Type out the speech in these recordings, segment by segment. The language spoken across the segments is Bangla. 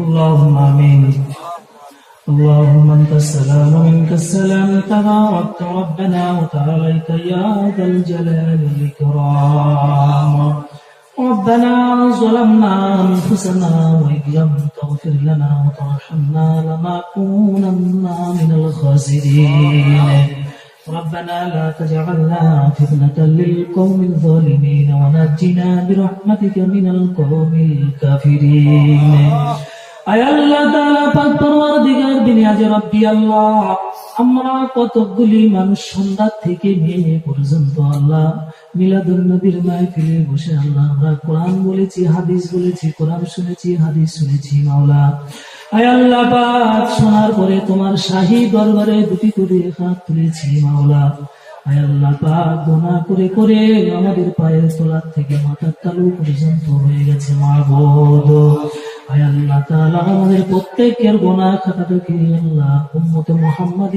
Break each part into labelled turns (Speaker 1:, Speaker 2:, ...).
Speaker 1: اللهم آمين. اللهم أنت السلام ومنك السلام. تباركت ربنا وتعاليت يا ذا الجلال والإكرام. ربنا ظلمنا أنفسنا وإن لم تغفر لنا وترحمنا لنكونن من الخاسرين. ربنا لا تجعلنا فتنة للقوم الظالمين ونجنا برحمتك من القوم الكافرين. কোরআন বলেছি, হাদিস বলেছি, কোরআন শুনেছি, হাদিস শুনেছি, মাওলা। আয় আল্লাহ শোনার পরে তোমার শাহী দরবারে দুটি করে হাত তুলেছি, মাওলা। আয় আল্লাহ পাক করে করে আমাদের পায়ের তোলার থেকে মাথার তালু পর্যন্ত হয়ে গেছে মা বোধ আমাদের প্রত্যেকের আল্লাহ।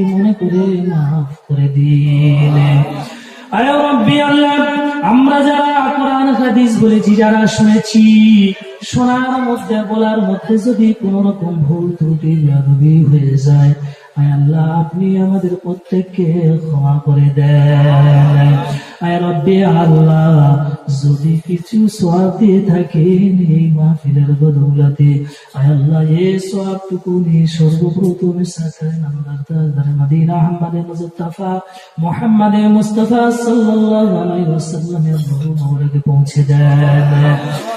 Speaker 1: মনে করে মাফ করে আমরা যারা কোরআন, হাদিস বলেছি, যারা শুনেছি, শোনার মধ্যে, বলার মধ্যে যদি কোন রকম ভুল ত্রুটি হয়ে যায় আয় আল্লাহ, আপনি আমাদের প্রত্যেককে ক্ষমা করে দেন। আয় রব্বি, আল্লাহ, যদি কিছু সওয়াব দিয়ে থাকেন এই মাহফিলের বদৌলতে, আয় আল্লাহ এই সওয়াবটুকু নিয়ে সর্বপ্রথম সাকায় নাম্বার তার মদিনা আহমদে মুজতাফা মোহাম্মদে মুস্তাফা সাল্লাল্লাহু আলাইহি ওয়াসাল্লামের পৌঁছে দেন।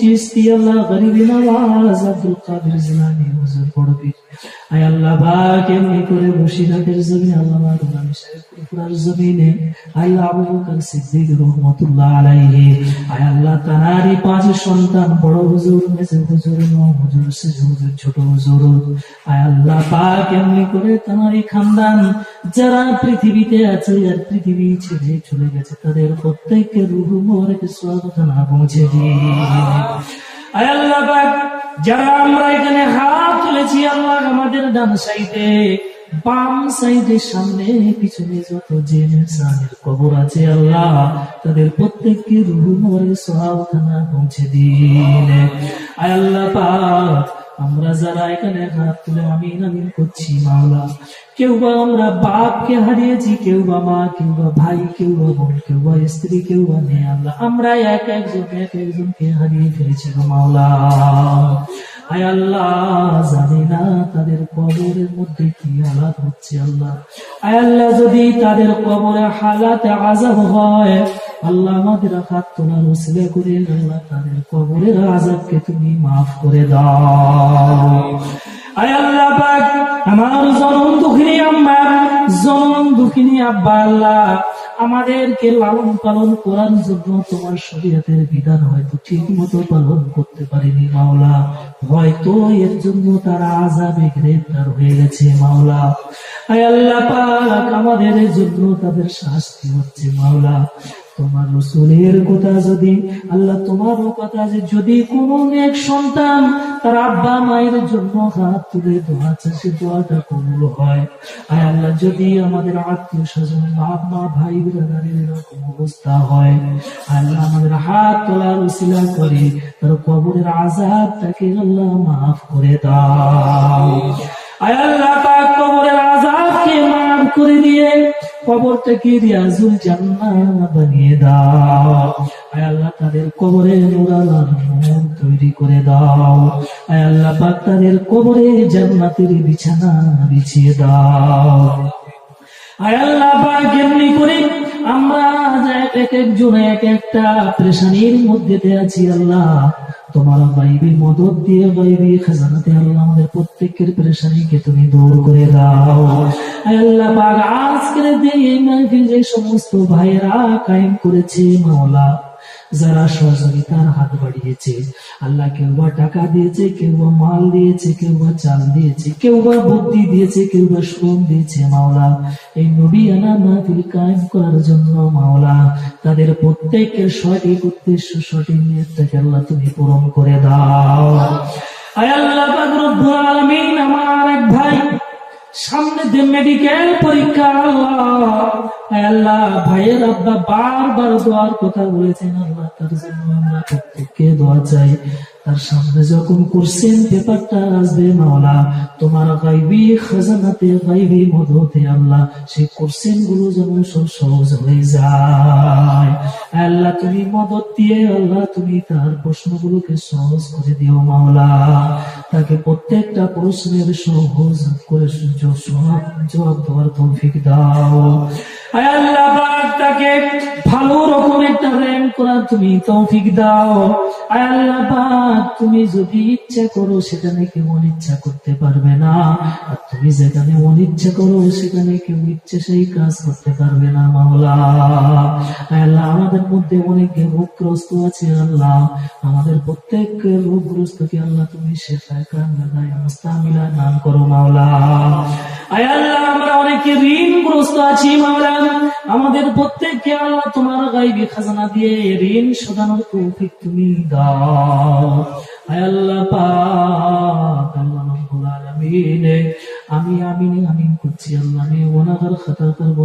Speaker 1: চিশতি আল্লাহ আব্দুল কাদের জিলানী হুজুর পড়বি আয় আল্লাহ এমনি করে জমিনে, আল্লাহ জমিনে আল্লাহ সিদ্দিক আলাইহি, আয় আল্লাহ তানারই পাঁচ সন্তান, বড় হুজুর, মেজে হুজুর হুজুর হুজুর, ছোট হুজুর, আয় আল্লাহ করে তানারই খানদান, যারা পৃথিবীতে আছে আর পৃথিবী ছেড়ে চলে গেছে, তাদের প্রত্যেককে রুহু মোবারকে স্বাগত না পৌঁছে দিয়ে যারা আমরা এখানে হাত তুলেছি, আল্লাহ আমাদের ডান সাইডে, বাম সাইডের সামনে, পিছনে যত জেনের কবর আছে, আল্লাহ তাদের প্রত্যেককে রুহ মোবারকে স্বাগত না পৌঁছে দিন আয় আল্লাহ পাক আমরা যারা এখানে হাত তুলে আমিন আমিন করছি, মাওলা। কেউ বা আমরা বাপকে হারিয়েছি, কেউ বা মা, কেউ বা ভাই, কেউ বা বোন, কেউ বা স্ত্রী, কেউ বা মেয়ে, আল্লাহ। আমরা এক একজন, এক একজনকে হারিয়ে ফেলেছি মাওলা। আয় আল্লাহ, জানি না তাদের কবরের মধ্যে কি হালাত হচ্ছে আল্লাহ। আয় আল্লাহ, যদি তাদের কবরে হালাতে আজাব হয়, আল্লাহ আমাদের হাত তোলার উসিলা করে আল্লাহ তাদের কবরের আজাবকে তুমি মাফ করে দাও। আল্লাহ আমার জনম দুঃখিনী আম্মা, জনম দুঃখিনী আব্বা আল্লাহ। আমাদেরকে লালন পালন করার জন্য তোমার শরীয়তের বিধান হয়তো ঠিক মতো পালন করতে পারেনি মাওলা। হয়তো এর জন্য তারা আজাবে গ্রেফতার হয়ে গেছে মাওলা। আল্লাহ পাক আমাদের জন্য তাদের শাস্তি হচ্ছে মাওলা। তোমার রসুলের কথা যদি, আল্লাহ তোমারও কথা যে যদি কোন এক সন্তান তার আব্বা মায়ের জন্য হাত তুলে দোয়া চাষে দোয়াটা কবুল হয়। আর আল্লাহ যদি আমাদের আত্মীয় স্বজন, বাপ মা, ভাই, বিরাদারের এরকম অবস্থা হয় আল্লাহ আমাদের হাত তোলার উসিলা করে, তার কবরের আজাবটাকে আল্লাহ মাফ করে দাও। আয় আল্লাহ পাক কবরের আজাবকে মাফ করে দিয়ে কবরটাকে রিয়াজুল জান্নাত বানিয়ে দাও। আয় আল্লাহ, তাদের কবরে নুরালার নূর তৈরি করে দাও। আয় আল্লাহ পাক তাদের কবরে জান্নাতের বিছানা বিছিয়ে দাও। আমরা এক একজন এক একটা প্রেশানির মধ্যে আছি আল্লাহ। তোমার বাইবি মদত দিয়ে বাইরে খাজানাতে আল্লাহ আমাদের প্রত্যেকের পেরেশানিকে তুমি দূর করে দাও। আল্লাহ পাক, আজকের মাহফিল যে সমস্ত ভাইয়েরা কায়েম করেছে, মাওলা যারা সহযোগিতার হাত বাড়িয়েছে। আল্লাহ কেউ বা টাকা দিয়েছে কেউ বা মাল দিয়েছে কেউ বা চাল দিয়েছে কেউ বা বুদ্ধি দিয়েছে কেউ বা শ্রম দিয়েছে মাওলা। এই নবী আনা মাহফিল কায়েম করার জন্য মাওলা। তাদের প্রত্যেকের সঠিক উদ্দেশ্য, সঠিক নিয়তটাকে আল্লাহ তুমি পূরণ করে দাও। আয় আল্লাহ আলামিন, আমার এক ভাই সামনে যে মেডিকেল পরীক্ষা, আল্লাহ ভাইয়ের আব্বা বারবার দোয়ার কথা বলেছেন, আল্লাহ তার জন্য আমরা প্রত্যেককে দোয়া চাই। তার সামনে যখন করছেন পেপারটা আসবে, মাওলা, তোমার গাইবি খাজানাতে, গাইবি মদতে, আল্লাহ, সেই কোশ্চেনগুলো যেন সব সহজ হয়ে যায়। আল্লাহ, তুমি মদত দিয়ে আল্লাহ, তুমি তার প্রশ্নগুলোকে সহজ করে দিও মাওলা। তাকে প্রত্যেকটা প্রশ্নের সহজ করে জবাব দেওয়ার তৌফিক দাও। আল্লাহ তাকে ভালো রকম একটা র্যাঙ্ক করার তুমি তৌফিক দাও। আয় আল্লাহ তুমি যদি ইচ্ছা করো সেখানে কেউ ইচ্ছা করতে পারবে না। আর তুমি যেখানে অনিচ্ছা করো সেখানে কেউ ইচ্ছে সেই কাজ করতে পারবে না, মাওলা। আয় আল্লাহ, আমাদের মধ্যে অনেকে রোগগ্রস্ত আছে, আল্লাহ। আমাদের প্রত্যেকের রোগগ্রস্তকে আল্লাহ তুমি শেফায় কান্দায় মুস্তামিলা নাম করো, মাওলা। আয় আল্লাহ, আমরা অনেকে ঋণগ্রস্ত আছি, মাওলা। আমাদের প্রত্যেককে আল্লাহ তোমার গাইবি খাজানা দিয়ে। ঋণ শোধানোর কৌফিক তুমি দাও আল্লাহ পাক আল্লাহ আলামিন আমি আমিন আমিন করছি আল্লাহ আমি ওনাদের খাতা করব